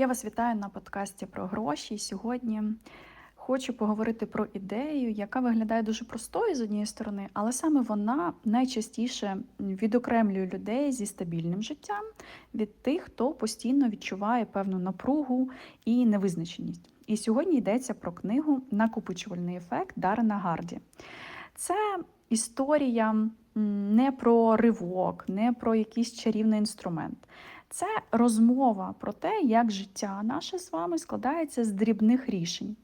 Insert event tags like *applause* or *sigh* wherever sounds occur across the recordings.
Я вас вітаю на подкасті про гроші. Сьогодні хочу поговорити про ідею, яка виглядає дуже простою з однієї сторони, але саме вона найчастіше відокремлює людей зі стабільним життям від тих, хто постійно відчуває певну напругу і невизначеність. І сьогодні йдеться про книгу Накопичувальний ефект Дарена Гарді. Це історія не про ривок, не про якийсь чарівний інструмент. Це розмова про те, як життя наше з вами складається з дрібних рішень,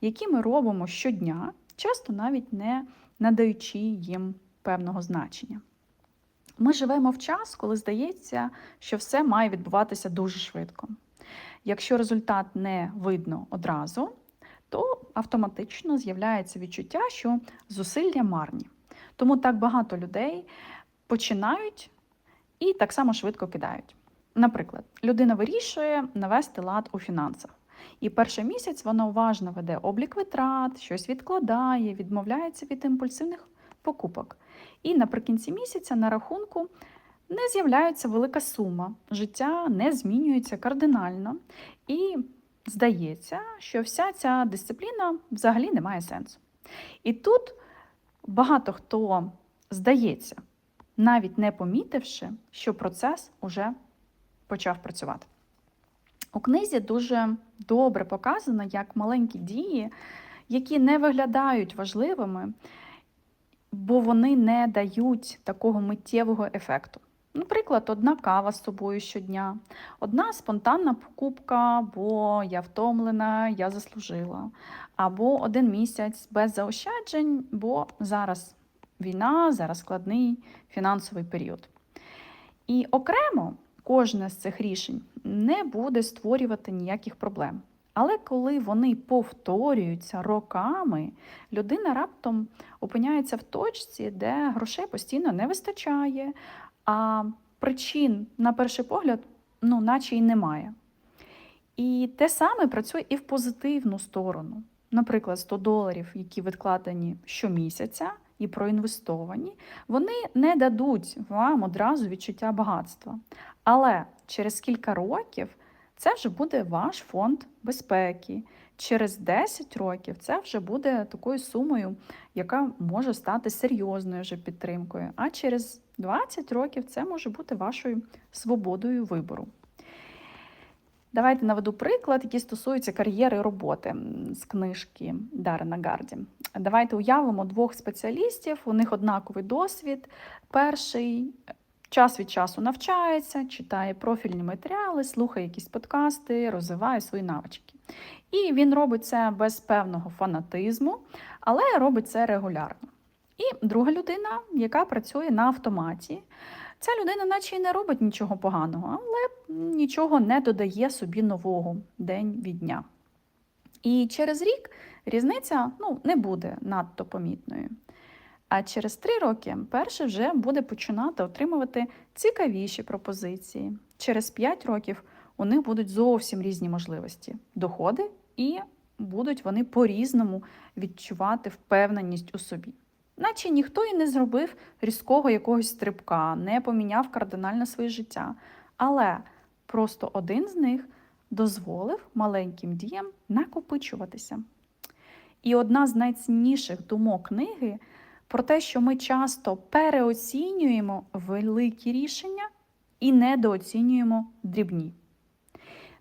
які ми робимо щодня, часто навіть не надаючи їм певного значення. Ми живемо в час, коли здається, що все має відбуватися дуже швидко. Якщо результат не видно одразу, то автоматично з'являється відчуття, що зусилля марні. Тому так багато людей починають і так само швидко кидають. Наприклад, людина вирішує навести лад у фінансах. І перший місяць вона уважно веде облік витрат, щось відкладає, відмовляється від імпульсивних покупок. І наприкінці місяця на рахунку не з'являється велика сума, життя не змінюється кардинально. І здається, що вся ця дисципліна взагалі не має сенсу. І тут багато хто здається, навіть не помітивши, що процес уже почав працювати. У книзі дуже добре показано, як маленькі дії, які не виглядають важливими, бо вони не дають такого миттєвого ефекту. Наприклад, одна кава з собою щодня, одна спонтанна покупка, бо я втомлена, я заслужила, або один місяць без заощаджень, бо зараз війна, зараз складний фінансовий період. І окремо кожне з цих рішень не буде створювати ніяких проблем. Але коли вони повторюються роками, людина раптом опиняється в точці, де грошей постійно не вистачає, а причин, на перший погляд, ну, наче й немає. І те саме працює і в позитивну сторону. Наприклад, 100 доларів, які відкладені щомісяця і проінвестовані, вони не дадуть вам одразу відчуття багатства. Але через кілька років це вже буде ваш фонд безпеки. Через 10 років це вже буде такою сумою, яка може стати серйозною вже підтримкою. А через 20 років це може бути вашою свободою вибору. Давайте наведу приклад, який стосується кар'єри роботи з книжки Дарена Гарді. Давайте уявимо двох спеціалістів, у них однаковий досвід. Перший час від часу навчається, читає профільні матеріали, слухає якісь подкасти, розвиває свої навички. І він робить це без певного фанатизму, але робить це регулярно. І друга людина, яка працює на автоматі. Ця людина, наче й не робить нічого поганого, але нічого не додає собі нового день від дня. І через рік різниця ну, не буде надто помітною. А через три роки перший вже буде починати отримувати цікавіші пропозиції. Через п'ять років у них будуть зовсім різні можливості, доходи, і будуть вони по-різному відчувати впевненість у собі. Наче ніхто і не зробив різкого якогось стрибка, не поміняв кардинально своє життя. Але просто один з них дозволив маленьким діям накопичуватися. І одна з найцінніших думок книги про те, що ми часто переоцінюємо великі рішення і недооцінюємо дрібні.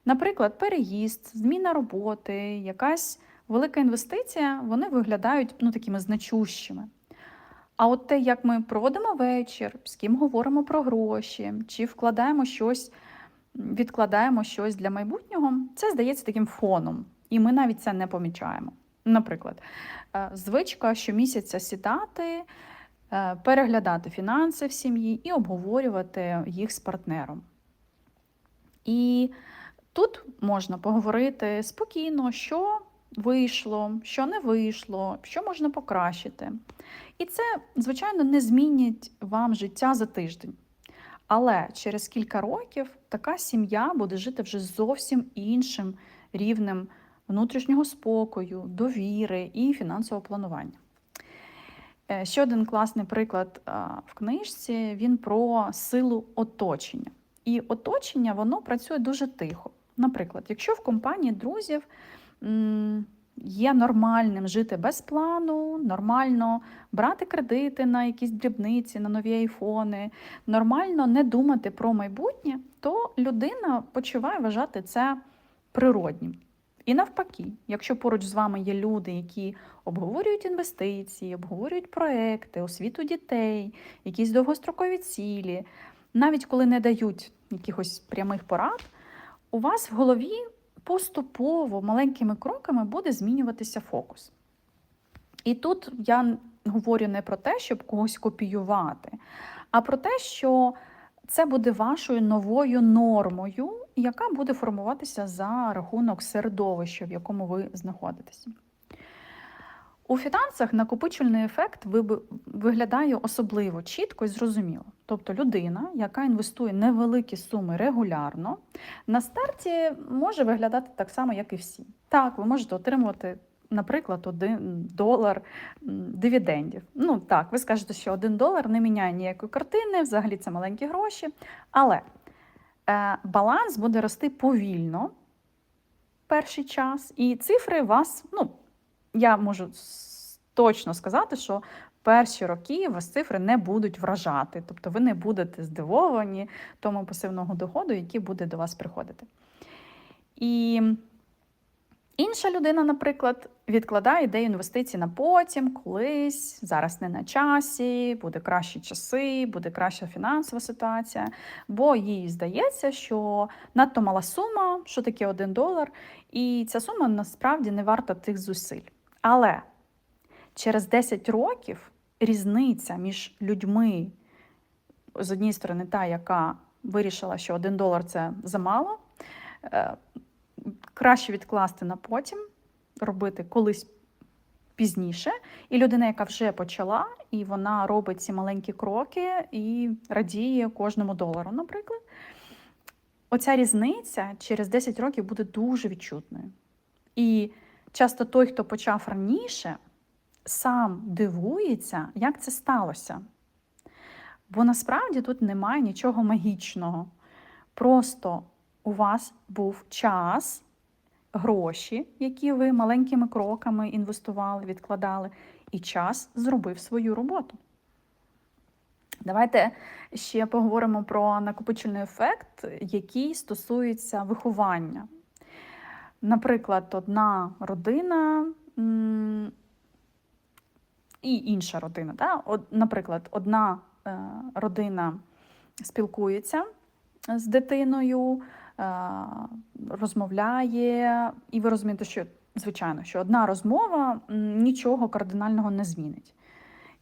Наприклад, переїзд, зміна роботи, якась велика інвестиція, вони виглядають ну, такими значущими. А от те, як ми проводимо вечір, з ким говоримо про гроші, чи вкладаємо щось, відкладаємо щось для майбутнього, це здається таким фоном, і ми навіть це не помічаємо. Наприклад, е, звичка щомісяця сідати, е, переглядати фінанси в сім'ї і обговорювати їх з партнером. І тут можна поговорити спокійно, що вийшло, що не вийшло, що можна покращити. І це, звичайно, не змінить вам життя за тиждень. Але через кілька років така сім'я буде жити вже зовсім іншим рівнем внутрішнього спокою, довіри і фінансового планування. Е, ще один класний приклад в книжці він про силу оточення. І оточення воно працює дуже тихо. Наприклад, якщо в компанії друзів є нормальним жити без плану, нормально брати кредити на якісь дрібниці, на нові айфони, нормально не думати про майбутнє, то людина почуває вважати це природнім. І навпаки, якщо поруч з вами є люди, які обговорюють інвестиції, обговорюють проекти, освіту дітей, якісь довгострокові цілі, навіть коли не дають якихось прямих порад, у вас в голові поступово маленькими кроками буде змінюватися фокус. І тут я говорю не про те, щоб когось копіювати, а про те, що це буде вашою новою нормою, яка буде формуватися за рахунок середовища, в якому ви знаходитеся. У фінансах накопичувальний ефект ви- виглядає особливо чітко і зрозуміло. Тобто людина, яка інвестує невеликі суми регулярно, на старті може виглядати так само, як і всі. Так, ви можете отримувати, наприклад, один долар дивідендів. Ну так, ви скажете, що один долар не міняє ніякої картини, взагалі це маленькі гроші. Але е, баланс буде рости повільно перший час, і цифри вас, ну, я можу точно сказати, що перші роки вас цифри не будуть вражати, тобто ви не будете здивовані тому пасивного доходу, який буде до вас приходити. І інша людина, наприклад, відкладає ідею інвестицій на потім, колись, зараз не на часі, буде кращі часи, буде краща фінансова ситуація, бо їй здається, що надто мала сума, що таке один долар, і ця сума насправді не варта тих зусиль. Але через 10 років різниця між людьми, з однієї сторони, та, яка вирішила, що один долар це замало, е, краще відкласти на потім, робити колись пізніше. І людина, яка вже почала, і вона робить ці маленькі кроки і радіє кожному долару, наприклад. Оця різниця через 10 років буде дуже відчутною. І часто той, хто почав раніше, сам дивується, як це сталося. Бо насправді тут немає нічого магічного. Просто у вас був час, гроші, які ви маленькими кроками інвестували, відкладали, і час зробив свою роботу. Давайте ще поговоримо про накопичувальний ефект, який стосується виховання. Наприклад, одна родина і інша родина. Да? Наприклад, одна е, родина спілкується з дитиною, е, розмовляє, і ви розумієте, що, звичайно, що одна розмова нічого кардинального не змінить.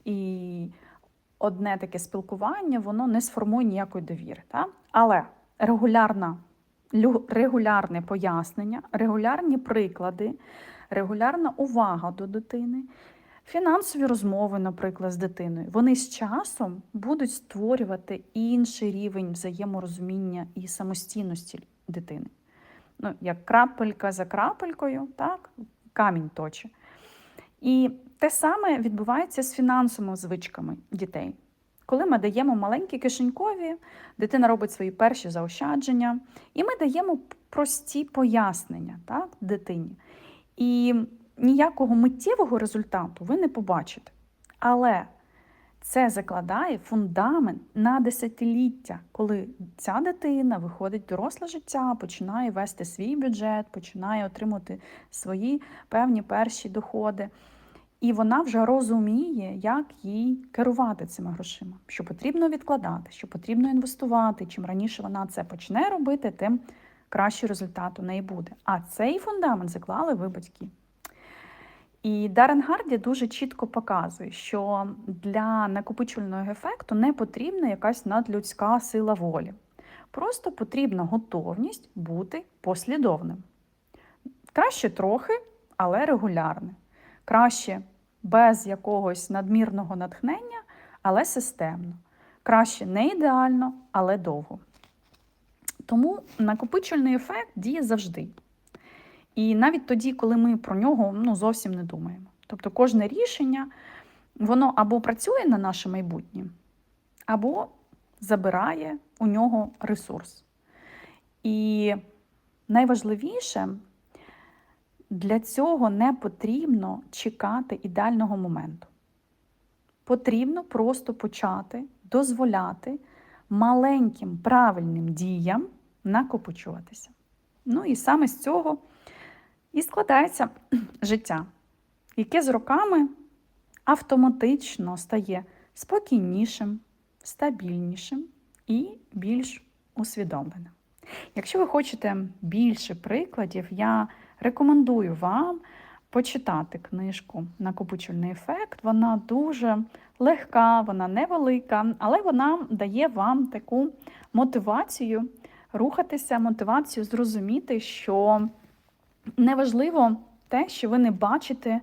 І одне таке спілкування, воно не сформує ніякої довіри. Та? Але регулярна, регулярне пояснення, регулярні приклади, регулярна увага до дитини, фінансові розмови, наприклад, з дитиною, вони з часом будуть створювати інший рівень взаєморозуміння і самостійності дитини. Ну, як крапелька за крапелькою, так, камінь точе. І те саме відбувається з фінансовими звичками дітей. Коли ми даємо маленькі кишенькові, дитина робить свої перші заощадження, і ми даємо прості пояснення так, дитині. І ніякого миттєвого результату ви не побачите. Але це закладає фундамент на десятиліття, коли ця дитина виходить в доросле життя, починає вести свій бюджет, починає отримувати свої певні перші доходи. І вона вже розуміє, як їй керувати цими грошима, що потрібно відкладати, що потрібно інвестувати. Чим раніше вона це почне робити, тим кращий результат у неї буде. А цей фундамент заклали ви батьки. І Дарен Гарді дуже чітко показує, що для накопичувального ефекту не потрібна якась надлюдська сила волі. Просто потрібна готовність бути послідовним. Краще трохи, але регулярне. Краще без якогось надмірного натхнення, але системно. Краще не ідеально, але довго. Тому накопичувальний ефект діє завжди. І навіть тоді, коли ми про нього ну, зовсім не думаємо. Тобто кожне рішення, воно або працює на наше майбутнє, або забирає у нього ресурс. І найважливіше для цього не потрібно чекати ідеального моменту. Потрібно просто почати дозволяти маленьким правильним діям накопичуватися. Ну і саме з цього і складається *clears throat* життя, яке з роками автоматично стає спокійнішим, стабільнішим і більш усвідомленим. Якщо ви хочете більше прикладів, я рекомендую вам почитати книжку Накопичувальний ефект. Вона дуже легка, вона невелика, але вона дає вам таку мотивацію рухатися, мотивацію зрозуміти, що неважливо те, що ви не бачите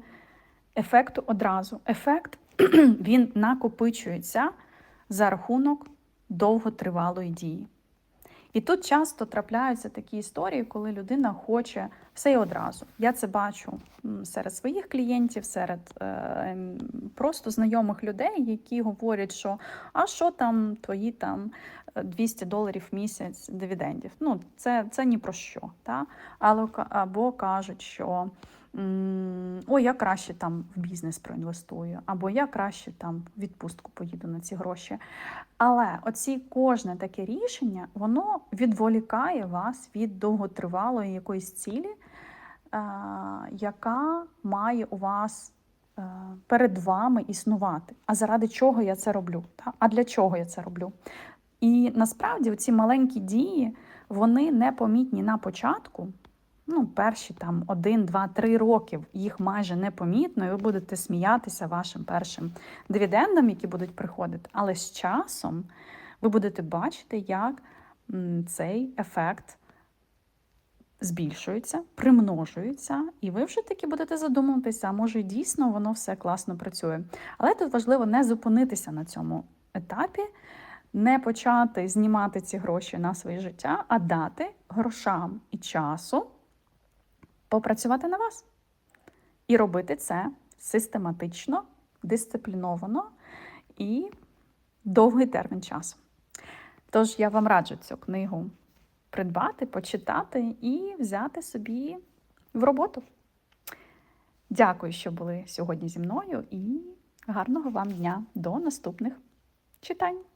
ефекту одразу. Ефект *clears throat* він накопичується за рахунок довготривалої дії. І тут часто трапляються такі історії, коли людина хоче все і одразу. Я це бачу серед своїх клієнтів, серед е, просто знайомих людей, які говорять, що а що там твої там е, 200 доларів в місяць дивідендів. Ну, це, це ні про що. Та? Але, або кажуть, що ой, я краще там в бізнес проінвестую, або я краще там відпустку поїду на ці гроші. Але оці кожне таке рішення, воно відволікає вас від довготривалої якоїсь цілі, е, яка має у вас е, перед вами існувати. А заради чого я це роблю? А для чого я це роблю? І насправді ці маленькі дії, вони непомітні на початку. Ну, перші там один, два, три роки їх майже непомітно, і ви будете сміятися вашим першим дивідендам, які будуть приходити. Але з часом ви будете бачити, як цей ефект збільшується, примножується, і ви вже таки будете задумуватися, а може дійсно воно все класно працює. Але тут важливо не зупинитися на цьому етапі, не почати знімати ці гроші на своє життя, а дати грошам і часу попрацювати на вас. І робити це систематично, дисципліновано і довгий термін часу. Тож я вам раджу цю книгу придбати, почитати і взяти собі в роботу. Дякую, що були сьогодні зі мною, і гарного вам дня до наступних читань!